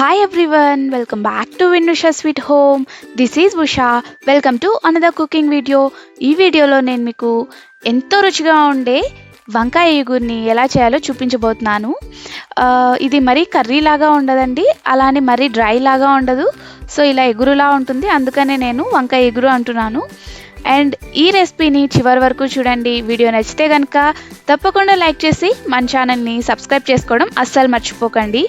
Hi everyone welcome back to Vinnusha sweet home this is Usha welcome to another cooking video ఈ వీడియోలో నేను మీకు ఎంతో రుచిగా ఉండే వంకాయ ఎగురిని ఎలా చేయాలో చూపించబోతున్నాను. ఇది మరీ కర్రీ లాగా ఉండదండి అలానే మరీ డ్రై లాగా ఉండదు. సో ఇలా ఎగురులా ఉంటుంది అందుకనే నేను వంకాయ ఎగురు అంటున్నాను. అండ్ ఈ రెసిపీని చివరి వరకు చూడండి. వీడియో నచ్చితే కనుక తప్పకుండా లైక్ చేసి మన ఛానల్ని సబ్స్క్రైబ్ చేసుకోవడం అస్సలు మర్చిపోకండి.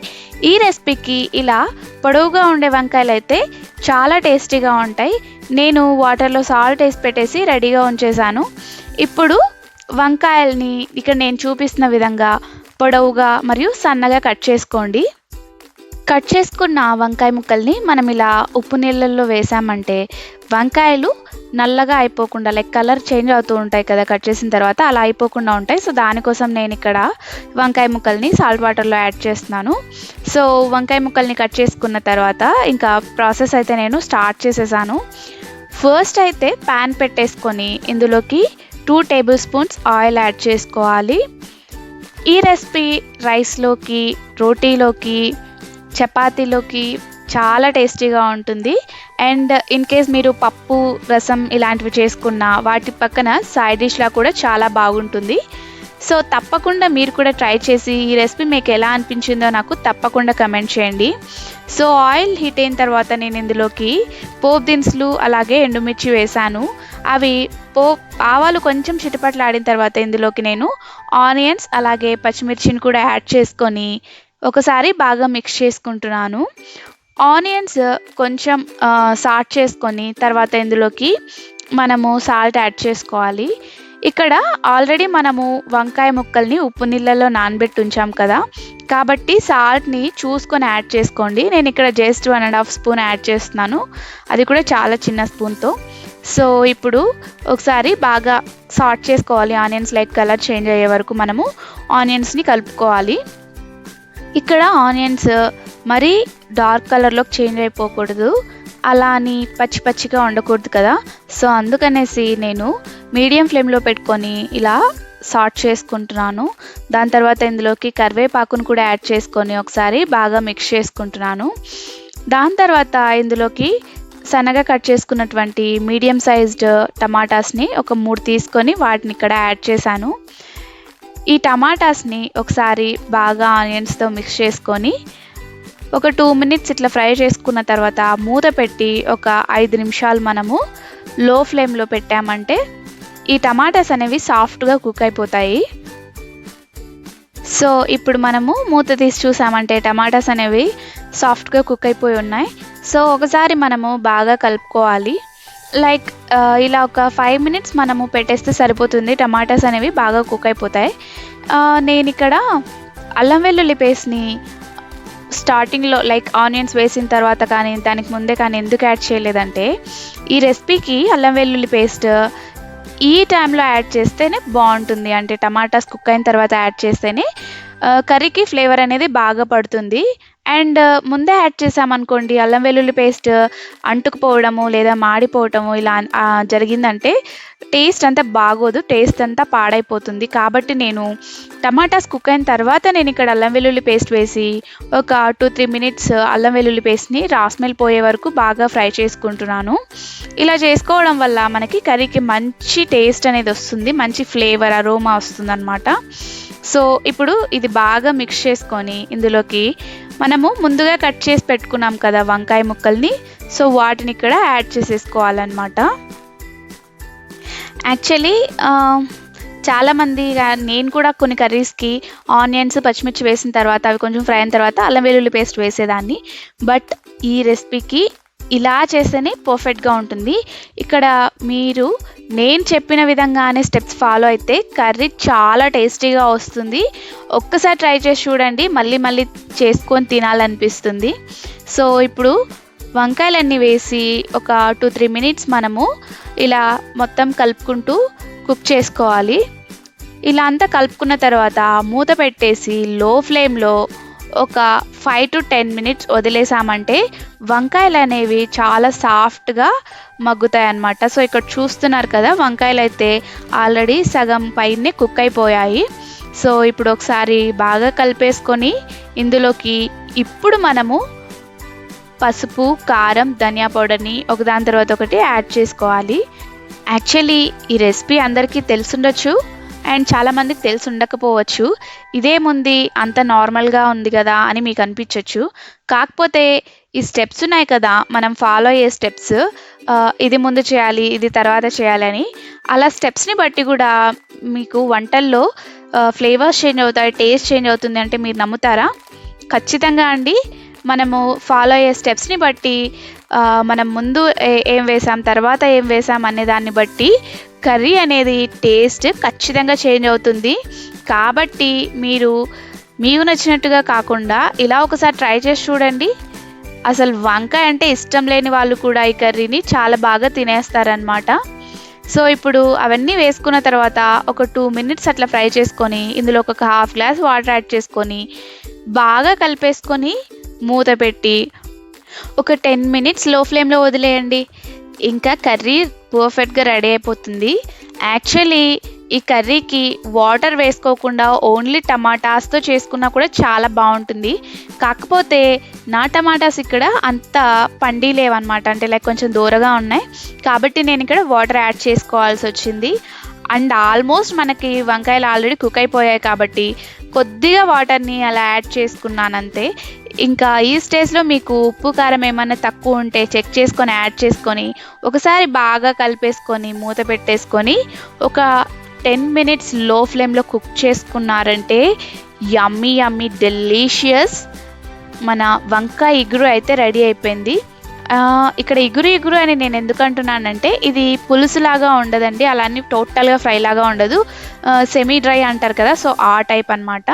ఈ రెసిపీకి ఇలా పొడవుగా ఉండే వంకాయలు అయితే చాలా టేస్టీగా ఉంటాయి. నేను వాటర్లో సాల్ట్ వేసి పెట్టేసి రెడీగా ఉంచేసాను ఇప్పుడు వంకాయల్ని ఇక్కడ నేను చూపిస్తున్న విధంగా పొడవుగా మరియు సన్నగా కట్ చేసుకోండి. కట్ చేసుకున్న వంకాయ ముక్కల్ని మనం ఇలా ఉప్పు నీళ్ళల్లో వేసామంటే వంకాయలు నల్లగా అయిపోకుండా లైక్ కలర్ చేంజ్ అవుతూ ఉంటాయి కదా కట్ చేసిన తర్వాత అలా అయిపోకుండా ఉంటాయి. సో దానికోసం నేను ఇక్కడ వంకాయ ముక్కల్ని సాల్ట్ వాటర్లో యాడ్ చేస్తున్నాను. సో వంకాయ ముక్కల్ని కట్ చేసుకున్న తర్వాత ఇంకా ప్రాసెస్ అయితే నేను స్టార్ట్ చేసేసాను. ఫస్ట్ అయితే ప్యాన్ పెట్టేసుకొని ఇందులోకి two tablespoons oil add చేసుకోవాలి. ఈ రెసిపీ రైస్లోకి రోటీలోకి చపాతీలోకి చాలా టేస్టీగా ఉంటుంది. అండ్ ఇన్ కేస్ మీరు పప్పు రసం ఇలాంటివి చేసుకున్న వాటి పక్కన సైడ్ డిష్లా కూడా చాలా బాగుంటుంది. సో తప్పకుండా మీరు కూడా ట్రై చేసి ఈ రెసిపీ మీకు ఎలా అనిపించిందో నాకు తప్పకుండా కమెంట్ చేయండి. సో ఆయిల్ హీట్ అయిన తర్వాత నేను ఇందులోకి పోప్ దినుసులు అలాగే ఎండుమిర్చి వేశాను అవి పో ఆవాలు కొంచెం చిటపట్లాడిన తర్వాత ఇందులోకి నేను ఆనియన్స్ అలాగే పచ్చిమిర్చిని కూడా యాడ్ చేసుకొని ఒకసారి బాగా మిక్స్ చేసుకుంటున్నాను. ఆనియన్స్ కొంచెం సాట్ చేసుకొని తర్వాత ఇందులోకి మనము సాల్ట్ యాడ్ చేసుకోవాలి. ఇక్కడ ఆల్రెడీ మనము వంకాయ ముక్కల్ని ఉప్పు నీళ్ళలో నానబెట్టి ఉంచాం కదా. కాబట్టి సాల్ట్ని చూసుకొని యాడ్ చేసుకోండి. నేను ఇక్కడ just one and half spoon add చేస్తున్నాను. అది కూడా చాలా చిన్న స్పూన్తో సో ఇప్పుడు ఒకసారి బాగా సాట్ చేసుకోవాలి. ఆనియన్స్ లైక్ కలర్ చేంజ్ అయ్యే వరకు మనము ఆనియన్స్ని కలుపుకోవాలి. ఇక్కడ ఆనియన్స్ మరీ డార్క్ కలర్లోకి చేంజ్ అయిపోకూడదు. అలా అని పచ్చి పచ్చిగా ఉండకూడదు కదా. సో అందుకనేసి నేను మీడియం ఫ్లేమ్లో పెట్టుకొని ఇలా సాట్ చేసుకుంటున్నాను. దాని తర్వాత ఇందులోకి కరివేపాకును కూడా యాడ్ చేసుకొని ఒకసారి బాగా మిక్స్ చేసుకుంటున్నాను. దాని తర్వాత ఇందులోకి సన్నగా కట్ చేసుకున్నటువంటి మీడియం సైజ్డ్ టమాటాస్ని ఒక మూడు తీసుకొని వాటిని ఇక్కడ యాడ్ చేశాను. ఈ టమాటాస్ని ఒకసారి బాగా ఆనియన్స్తో మిక్స్ చేసుకొని ఒక టూ మినిట్స్ ఇట్లా ఫ్రై చేసుకున్న తర్వాత మూత పెట్టి ఒక ఐదు నిమిషాలు మనము లో ఫ్లేమ్లో పెట్టామంటే ఈ టమాటాస్ అనేవి సాఫ్ట్గా కుక్ అయిపోతాయి. సో ఇప్పుడు మనము మూత తీసి చూసామంటే టమాటాస్ అనేవి సాఫ్ట్గా కుక్ అయిపోయి ఉన్నాయి. సో ఒకసారి మనము బాగా కలుపుకోవాలి. లైక్ ఇలా ఒక ఫైవ్ మినిట్స్ మనము పెట్టేస్తే సరిపోతుంది. టమాటాస్ అనేవి బాగా కుక్ అయిపోతాయి. నేను ఇక్కడ అల్లం వెల్లుల్లి పేస్ట్ని స్టార్టింగ్లో లైక్ ఆనియన్స్ వేసిన తర్వాత కానీ దానికి ముందే కానీ ఎందుకు యాడ్ చేయలేదంటే ఈ రెసిపీకి అల్లం వెల్లుల్లి పేస్ట్ ఈ టైంలో యాడ్ చేస్తేనే బాగుంటుంది. అంటే టమాటాస్ కుక్ అయిన తర్వాత యాడ్ చేస్తేనే కర్రీకి ఫ్లేవర్ అనేది బాగా పడుతుంది. అండ్ ముందే యాడ్ చేసామనుకోండి అల్లం వెల్లుల్లి పేస్ట్ అంటుకుపోవడము లేదా మాడిపోవటము ఇలా జరిగిందంటే టేస్ట్ అంతా బాగోదు టేస్ట్ అంతా పాడైపోతుంది. కాబట్టి నేను టమాటాస్ కుక్ అయిన తర్వాత నేను ఇక్కడ అల్లం వెల్లుల్లి పేస్ట్ వేసి ఒక టూ త్రీ మినిట్స్ అల్లం వెల్లుల్లి పేస్ట్ని రాస్మెల్ పోయే వరకు బాగా ఫ్రై చేసుకుంటున్నాను. ఇలా చేసుకోవడం వల్ల మనకి కర్రీకి మంచి టేస్ట్ అనేది వస్తుంది మంచి ఫ్లేవర్ అరోమా వస్తుంది అనమాట సో ఇప్పుడు ఇది బాగా మిక్స్ చేసుకొని ఇందులోకి మనము ముందుగా కట్ చేసి పెట్టుకున్నాం కదా వంకాయ ముక్కల్ని. సో వాటిని ఇక్కడ యాడ్ చేసేసుకోవాలన్నమాట. యాక్చువల్లీ చాలామంది నేను కూడా కొన్ని కర్రీస్కి ఆనియన్స్ పచ్చిమిర్చి వేసిన తర్వాత అవి కొంచెం ఫ్రై అయిన తర్వాత అల్లం వెల్లుల్లి పేస్ట్ వేసేదాన్ని. బట్ ఈ రెసిపీకి ఇలా చేస్తేనే పర్ఫెక్ట్గా ఉంటుంది. ఇక్కడ మీరు నేను చెప్పిన విధంగానే స్టెప్స్ ఫాలో అయితే కర్రీ చాలా టేస్టీగా వస్తుంది. ఒక్కసారి ట్రై చేసి చూడండి మళ్ళీ మళ్ళీ చేసుకొని తినాలనిపిస్తుంది. సో ఇప్పుడు వంకాయలన్నీ వేసి ఒక టూ త్రీ మినిట్స్ మనము ఇలా మొత్తం కలుపుకుంటూ కుక్ చేసుకోవాలి. ఇలా అంతా కలుపుకున్న తర్వాత మూత పెట్టేసి లో ఫ్లేమ్లో ఒక ఫైవ్ టు టెన్ మినిట్స్ వదిలేసామంటే వంకాయలు అనేవి చాలా సాఫ్ట్గా మగ్గుతాయి అన్నమాట సో ఇక్కడ చూస్తున్నారు కదా వంకాయలు అయితే ఆల్రెడీ సగం పైనే కుక్ అయిపోయాయి. సో ఇప్పుడు ఒకసారి బాగా కలిపేసుకొని ఇందులోకి ఇప్పుడు మనము పసుపు కారం ధనియా పౌడర్ని ఒకదాని తర్వాత ఒకటి యాడ్ చేసుకోవాలి. యాక్చువల్లీ ఈ రెసిపీ అందరికీ తెలుసుండొచ్చు. అండ్ చాలామందికి తెలిసి ఉండకపోవచ్చు. ఇదేముంది అంత నార్మల్గా ఉంది కదా అని మీకు అనిపించవచ్చు కాకపోతే ఈ స్టెప్స్ ఉన్నాయి కదా మనం ఫాలో అయ్యే స్టెప్స్ ఇది ముందు చేయాలి ఇది తర్వాత చేయాలని అలా స్టెప్స్ని బట్టి కూడా మీకు వంటల్లో ఫ్లేవర్స్ చేంజ్ అవుతాయి టేస్ట్ చేంజ్ అవుతుంది అంటే మీరు నమ్ముతారా? ఖచ్చితంగా అండి. మనము ఫాలో అయ్యే స్టెప్స్ని బట్టి మనం ముందు ఏం వేసాం తర్వాత ఏం వేసాం అనే దాన్ని బట్టి కర్రీ అనేది టేస్ట్ ఖచ్చితంగా చేంజ్ అవుతుంది. కాబట్టి మీరు మీకు నచ్చినట్టుగా కాకుండా ఇలా ఒకసారి ట్రై చేసి చూడండి. అసలు వంకాయ అంటే ఇష్టం లేని వాళ్ళు కూడా ఈ కర్రీని చాలా బాగా తినేస్తారనమాట సో ఇప్పుడు అవన్నీ వేసుకున్న తర్వాత ఒక టూ మినిట్స్ అట్లా ఫ్రై చేసుకొని ఇందులో ఒక హాఫ్ గ్లాస్ వాటర్ యాడ్ చేసుకొని బాగా కలిపేసుకొని మూత పెట్టి ఒక టెన్ మినిట్స్లో ఫ్లేమ్లో వదిలేయండి. ఇంకా కర్రీ పర్ఫెక్ట్గా రెడీ అయిపోతుంది. యాక్చువల్లీ ఈ కర్రీకి వాటర్ వేసుకోకుండా ఓన్లీ టమాటాస్తో చేసుకున్నా కూడా చాలా బాగుంటుంది. కాకపోతే నా టమాటాస్ ఇక్కడ అంత పండిలేవన్నమాట అంటే లైక్ కొంచెం దూరగా ఉన్నాయి. కాబట్టి నేను ఇక్కడ వాటర్ యాడ్ చేసుకోవాల్సి వచ్చింది. అండ్ ఆల్మోస్ట్ మనకి వంకాయలు ఆల్రెడీ కుక్ అయిపోయాయి కాబట్టి కొద్దిగా వాటర్ని అలా యాడ్ చేసుకున్నాను అంతే ఇంకా ఈ స్టేజ్లో మీకు ఉప్పు కారం ఏమన్నా తక్కువ ఉంటే చెక్ చేసుకొని యాడ్ చేసుకొని ఒకసారి బాగా కలిపేసుకొని మూత పెట్టేసుకొని ఒక టెన్ మినిట్స్లో ఫ్లేమ్లో కుక్ చేసుకున్నారంటే యమ్మీ యమ్మీ డెలీషియస్ మన వంకాయ ఇగురు అయితే రెడీ అయిపోయింది. ఇక్కడ ఇగురు ఇగురు అని నేను ఎందుకు అంటున్నానంటే ఇది పులుసులాగా ఉండదండి. అలా టోటల్గా ఫ్రై లాగా ఉండదు. సెమీ డ్రై అంటారు కదా సో ఆ టైప్ అనమాట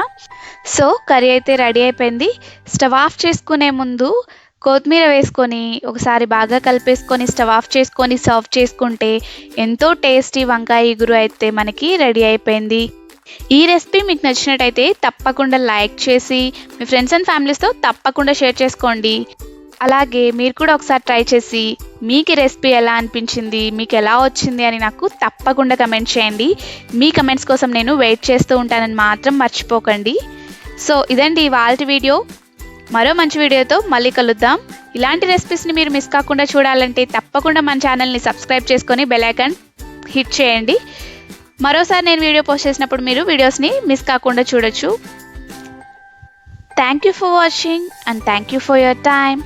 సో కర్రీ అయితే రెడీ అయిపోయింది. స్టవ్ ఆఫ్ చేసుకునే ముందు కొత్తిమీర వేసుకొని ఒకసారి బాగా కలిపేసుకొని స్టవ్ ఆఫ్ చేసుకొని సర్వ్ చేసుకుంటే ఎంతో టేస్టీ వంకాయ ఇగురు అయితే మనకి రెడీ అయిపోయింది. ఈ రెసిపీ మీకు నచ్చినట్టయితే తప్పకుండా లైక్ చేసి మీ ఫ్రెండ్స్ అండ్ ఫ్యామిలీస్తో తప్పకుండా షేర్ చేసుకోండి. అలాగే మీరు కూడా ఒకసారి ట్రై చేసి మీకు రెసిపీ ఎలా అనిపించింది మీకు ఎలా వచ్చింది అని నాకు తప్పకుండా కమెంట్ చేయండి. మీ కమెంట్స్ కోసం నేను వెయిట్ చేస్తూ ఉంటానని మాత్రం మర్చిపోకండి. సో ఇదండి ఇవాళ వీడియో. మరో మంచి వీడియోతో మళ్ళీ కలుద్దాం. ఇలాంటి రెసిపీస్ని మీరు మిస్ కాకుండా చూడాలంటే తప్పకుండా మన ఛానల్ని సబ్స్క్రైబ్ చేసుకొని బెల్ ఐకాన్ హిట్ చేయండి. మరోసారి నేను వీడియో పోస్ట్ చేసినప్పుడు మీరు వీడియోస్ని మిస్ కాకుండా చూడొచ్చు. Thank you for watching and thank you for your time